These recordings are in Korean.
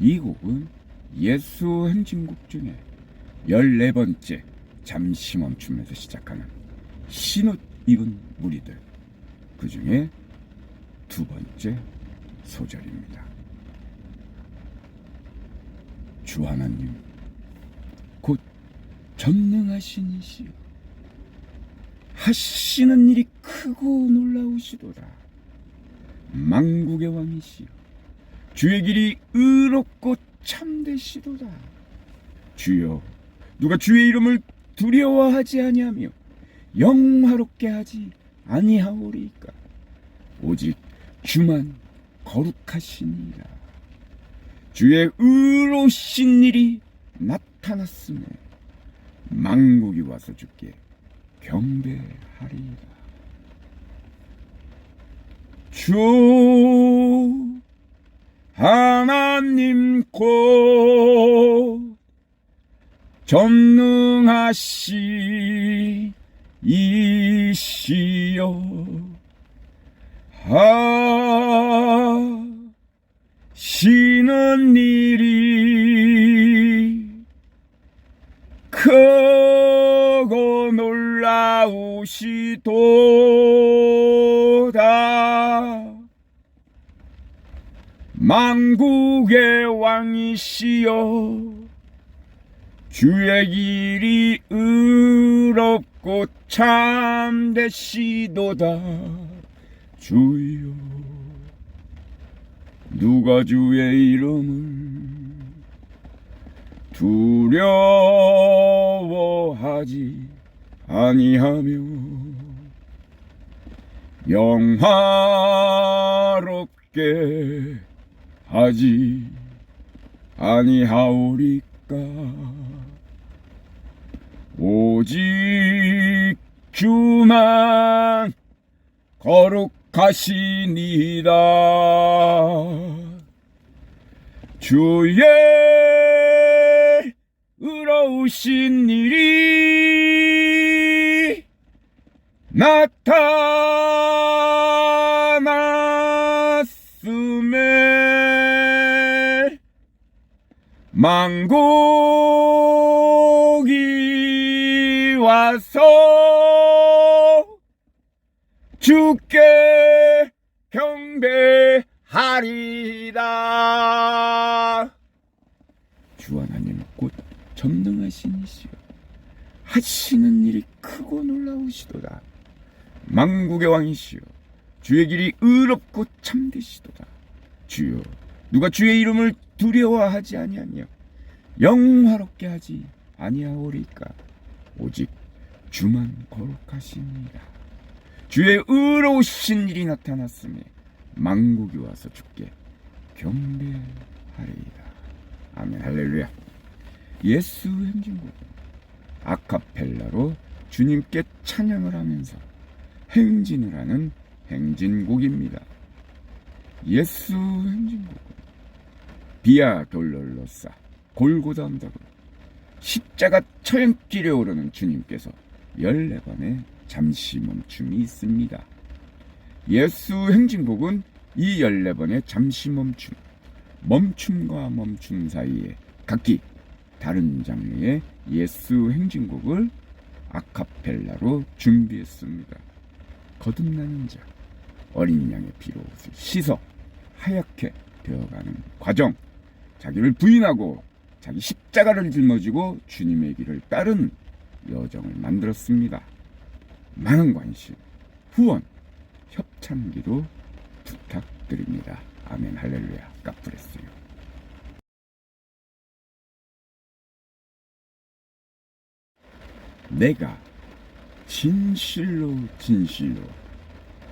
이 곡은 예수 행진곡 중에 14번째 잠시 멈춤에서 시작하는 신옷 입은 무리들 그 중에 두 번째 소절입니다. 주 하나님 곧 전능하신 이시여 하시는 일이 크고 놀라우시도다 망국의 왕이시여 주의 길이 의롭고 참되시도다. 주여 누가 주의 이름을 두려워하지 아니하며 영화롭게 하지 아니하오리까? 오직 주만 거룩하시니라. 주의 의로우신 일이 나타났으며 망국이 와서 주께 경배하리라. 주 하나님 곧 전능하시 이시여. 하시는 일이 크고 놀라우시도다 망국의 왕이시여 주의 길이 의롭고 참되시도다. 주여 누가 주의 이름을 두려워하지 아니하며 영화롭게 하지 아니하오리까? 오직 주만 거룩하시니라 주의 의로우신 일이 나타 망국이 와서 주께 경배하리라. 주 하나님 곧 전능하신 이시여 하시는 일이 크고 놀라우시도다. 망국의 왕이시여 주의 길이 의롭고 참되시도다. 주여 누가 주의 이름을 두려워하지 아니하며 영화롭게 하지 아니하오리까? 오직 주만 거룩하시니라 주의 의로우신 일이 나타났으니 망국이 와서 주께 경배하리이다. 아멘. 할렐루야. 예수 행진곡. 아카펠라로 주님께 찬양을 하면서 행진을 하는 행진곡입니다. 예수 행진곡은 비아 돌롤로사 골고다 언덕을 십자가 처형길에 오르는 주님께서 14번의 잠시 멈춤이 있습니다. 예수 행진곡은 이 14번의 잠시 멈춤, 멈춤과 멈춤 사이에 각기 다른 장르의 예수 행진곡을 아카펠라로 준비했습니다. 거듭나는 자, 어린 양의 피로 옷을 씻어 하얗게 되어가는 과정, 자기를 부인하고 자기 십자가를 짊어지고 주님의 길을 따르는 여정을 만들었습니다. 많은 관심, 후원, 협찬기도 부탁드립니다. 아멘 할렐루야 까프레스요. 내가 진실로 진실로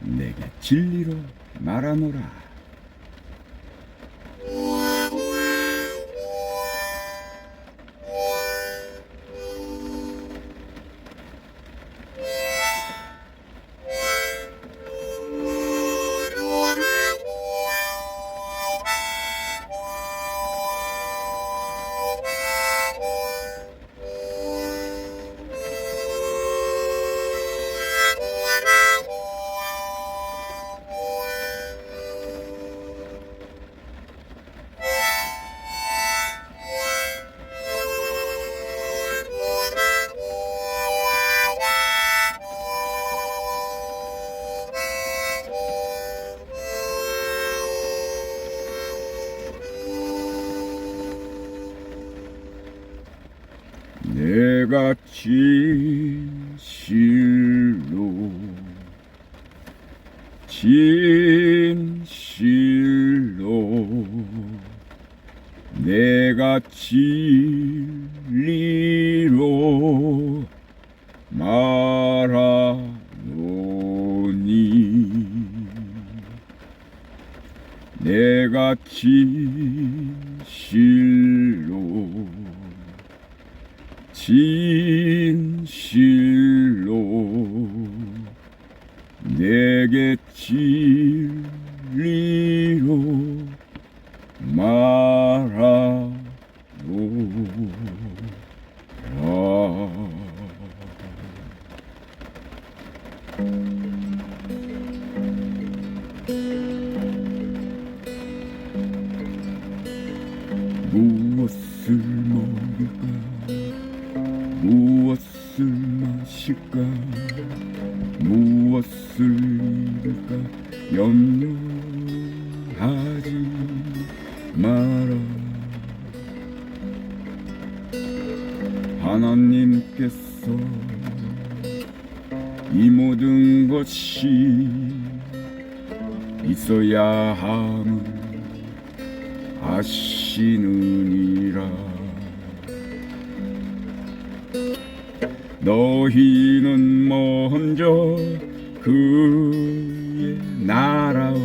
내게 진리로 말하노라. 내가 진실로 진실로 내가 진리로 말하노니 내가 진실로 진실로 내게 진리로 말하노라. 무엇을 먹을까 마실까? 무엇을 입을까? 염려하지 마라. 하나님께서 이 모든 것이 있어야 함을 아시느니라 너희는 먼저 그의 나라와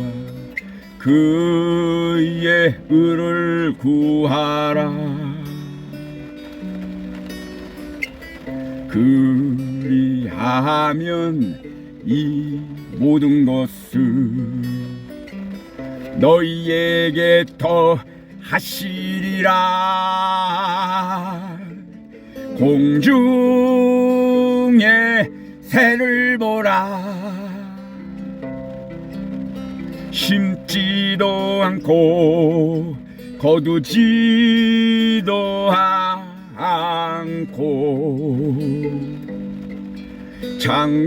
그의 의를 구하라. 그리하면 이 모든 것을 너희에게 더 하시리라 공중에 새를 보라. 심지도 않고 거두지도 않고 창고에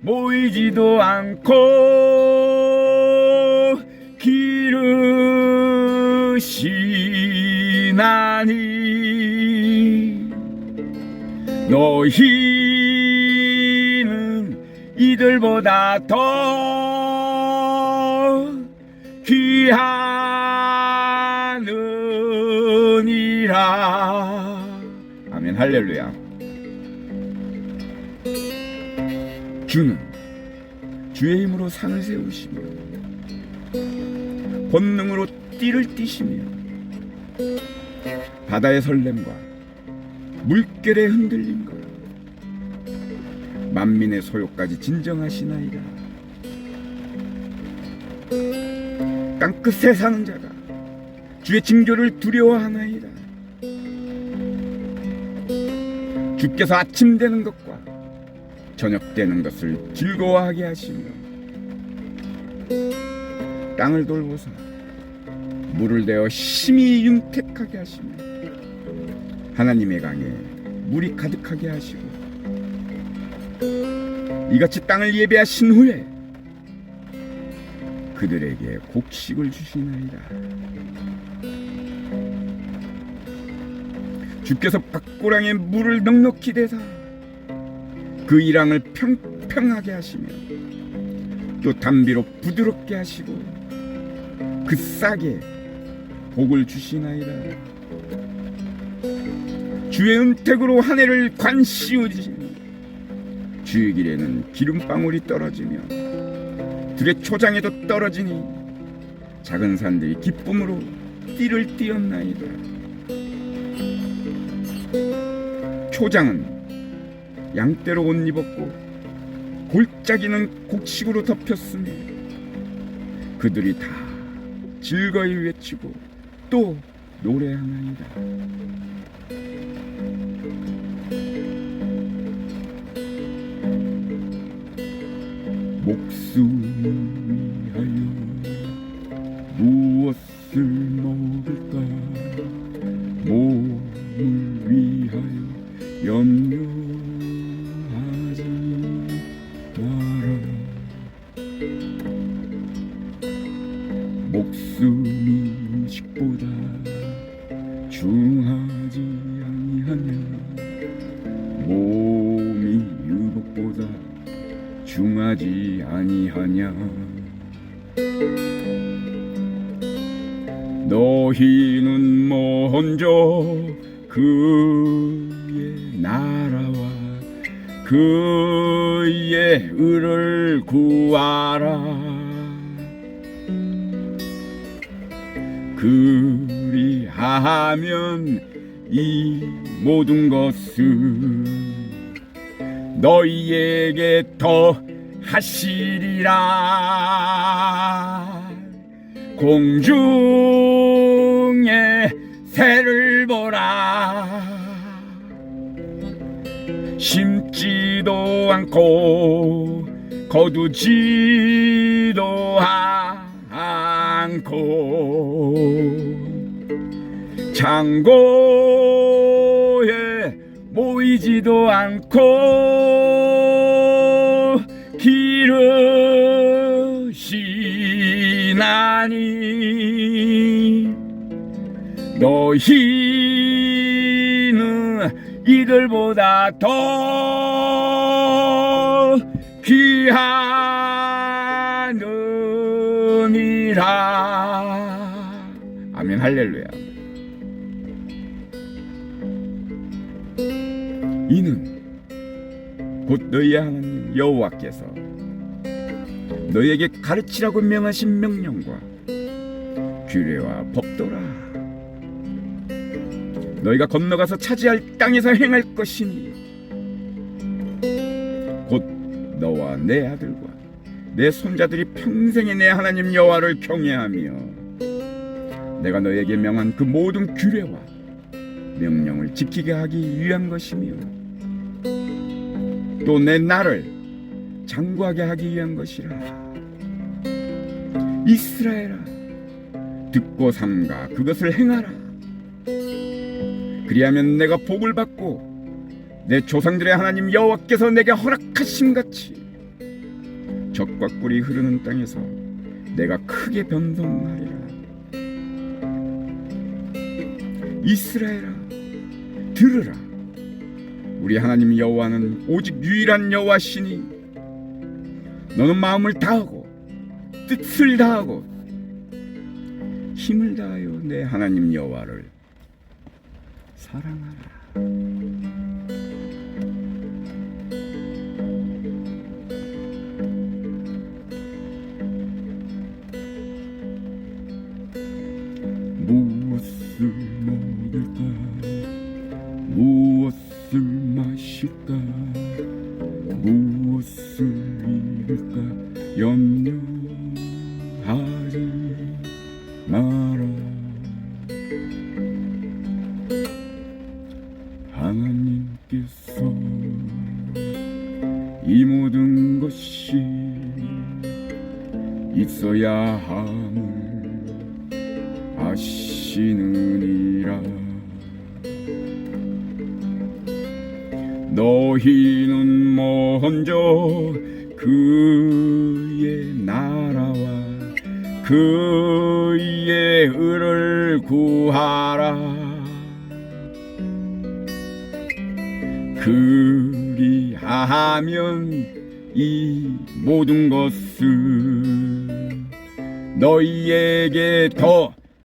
모이지도 않고 기르시나니 너희는 이들보다 더 귀하느니라. 아멘. 할렐루야. 주는 주의 힘으로 산을 세우시며 본능으로 띠를 띠시며 바다의 설렘과 물결의 흔들림과 만민의 소욕까지 진정하시나이다 땅끝에 사는 자가 주의 징조를 두려워하나이다 주께서 아침 되는 것과 저녁 되는 것을 즐거워하게 하시며 땅을 돌보사 물을 내어 심히 윤택하게 하시며 하나님의 강에 물이 가득하게 하시고 이같이 땅을 예배하신 후에 그들에게 곡식을 주시나이다. 주께서 밭고랑에 물을 넉넉히 대사 그 이랑을 평평하게 하시며 또 담비로 부드럽게 하시고 그 싹에 복을 주시나이다 주의 은택으로 한 해를 관씌우시니 주의 길에는 기름방울이 떨어지며 들의 초장에도 떨어지니 작은 산들이 기쁨으로 띠를 띄었나이다 초장은 양떼로 옷 입었고 골짜기는 곡식으로 덮였으니 그들이 다 즐거이 외치고 또 노래하나이다. 위하여 무엇을 먹을까? 몸을 위하여 염려하지 마라. 목숨이 음식보다 중하지 하지 아니하냐. 너희는 먼저 그의 나라와 그의 의를 구하라. 그리하면 이 모든 것은 너희에게 더 하시리라. 공중에 새를 보라. 심지도 않고 거두지도 않고 창고에 모이지도 않고 기르시나니 너희는 이들보다 더 귀하느니라. 아멘 할렐루야. 이는 곧 너희의 하나님 여호와께서 너희에게 가르치라고 명하신 명령과 규례와 법도라. 너희가 건너가서 차지할 땅에서 행할 것이니 곧 너와 내 아들과 내 손자들이 평생에 내 하나님 여호와를 경외하며 내가 너에게 명한 그 모든 규례와 명령을 지키게 하기 위한 것이며 또 내 나를 장구하게 하기 위한 것이라. 이스라엘아 듣고 삼가. 그것을 행하라. 그리하면 내가 복을 받고 내 조상들의 하나님 여호와께서 내게 허락하심 같이 적과 꿀이 흐르는 땅에서 내가 크게 변동하리라. 이스라엘아 들으라. 우리 하나님 여호와는 오직 유일한 여호와시니 너는 마음을 다하고 뜻을 다하고 힘을 다하여 내 하나님 여호와를 사랑하라. 무엇을 먹을까? 무엇을 마실까? 무엇을 입을까? 염 너희는 먼저 그의 나라와 그의 의를 구하라. 그리하면 이 모든 것은 너희에게 더